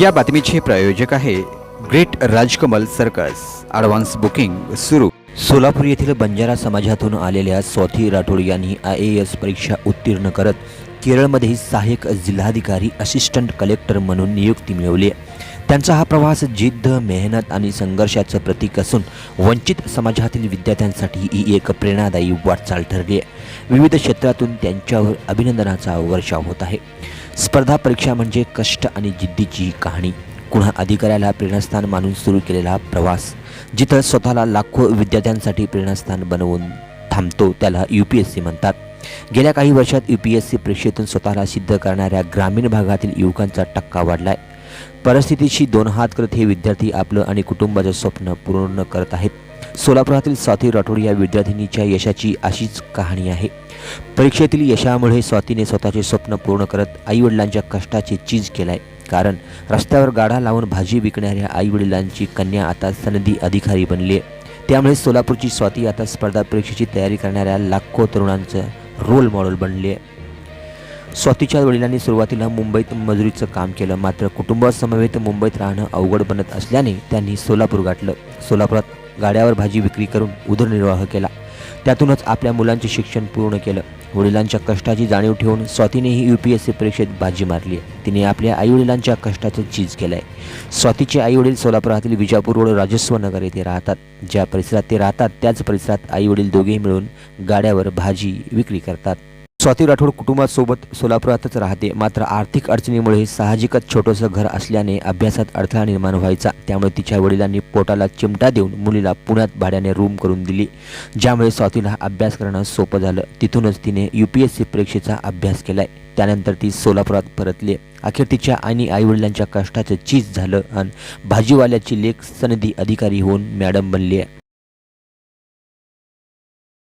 या बातमीचे प्रायोजक आहे great Rajkamal circus. Advance booking सुरू. सोलापूर येथील बंजारा समाजातून आलेल्या स्वाती राठोड यांनी आय ए एस परीक्षा उत्तीर्ण करत केरळमध्ये सहाय्यक जिल्हाधिकारी असिस्टंट कलेक्टर म्हणून नियुक्ती मिळवली. आहे. त्यांचा हा प्रवास जिद्द मेहनत आणि संघर्षाचं प्रतीक असून वंचित समाजातील विद्यार्थ्यांसाठी ही एक प्रेरणादायी वाटचाल ठरली आहे. विविध क्षेत्रातून त्यांच्यावर अभिनंदनाचा वर्षाव होत आहे. स्पर्धा परीक्षा म्हणजे कष्ट आणि जिद्दीची कहाणी. कुणा अधिकाऱ्याला प्रेरणास्थान मानून सुरू केलेला प्रवास जिथं स्वतःला लाखो विद्यार्थ्यांसाठी प्रेरणास्थान बनवून थांबतो त्याला यू पी एस सी म्हणतात. गेल्या काही वर्षात यू पी एस सी परीक्षेतून स्वतःला सिद्ध करणाऱ्या ग्रामीण भागातील युवकांचा टक्का वाढलाय. परिस्थितीशी दोन हात करत हे विद्यार्थी आपलं आणि कुटुंबाचं स्वप्न पूर्ण करत आहेत. सोलापुरातील स्वाती राठोड या विद्यार्थिनीच्या यशाची अशीच कहाणी आहे. परीक्षेतील यशामुळे स्वातीने स्वतःचे स्वप्न पूर्ण करत आईवडिलांच्या कष्टाची चीज केलाय. कारण रस्त्यावर गाडा लावून भाजी विकणाऱ्या आईवडिलांची कन्या आता सनदी अधिकारी बनली आहे. त्यामुळे सोलापूरची स्वाती आता स्पर्धा परीक्षेची तयारी करणाऱ्या लाखो तरुणांचं रोल मॉडेल बनले आहे. स्वातीच्या वडिलांनी सुरुवातीला मुंबईत मजुरीचं काम केलं. मात्र कुटुंबासमवेत मुंबईत राहणं अवघड बनत असल्याने त्यांनी सोलापूर गाठलं. सोलापुरात गाड्यावर भाजी विक्री करून उदरनिर्वाह केला. त्यातूनच आपल्या मुलांचे शिक्षण पूर्ण केलं. वडिलांच्या कष्टाची जाणीव ठेवून स्वातीनेही यू पी एस सी परीक्षेत बाजी मारली आहे. तिने आपल्या आईवडिलांच्या कष्टाचं चीज केलं आहे स्वातीचे आईवडील सोलापुरातील विजापूर रोड राजस्व नगर येथे राहतात. ज्या परिसरात ते राहतात त्याच परिसरात आईवडील दोघेही मिळून गाड्यावर भाजी विक्री करतात. स्वाती राठोड कुटुंबासोबत सोलापुरातच राहते. मात्र आर्थिक अडचणीमुळे साहजिकच छोटंसं घर असल्याने अभ्यासात अडथळा निर्माण व्हायचा. त्यामुळे तिच्या वडिलांनी पोटाला चिमटा देऊन मुलीला पुण्यात भाड्याने रूम करून दिली. ज्यामुळे स्वातीला अभ्यास करणं सोपं झालं. तिथूनच तिने यू पी एस सी परीक्षेचा अभ्यास केलाय. त्यानंतर ती सोलापुरात परतली. अखेर तिच्या आणि आईवडिलांच्या कष्टाचं चीज झालं आणि भाजीवाल्याची लेख सनदी अधिकारी होऊन मॅडम बनली आहे.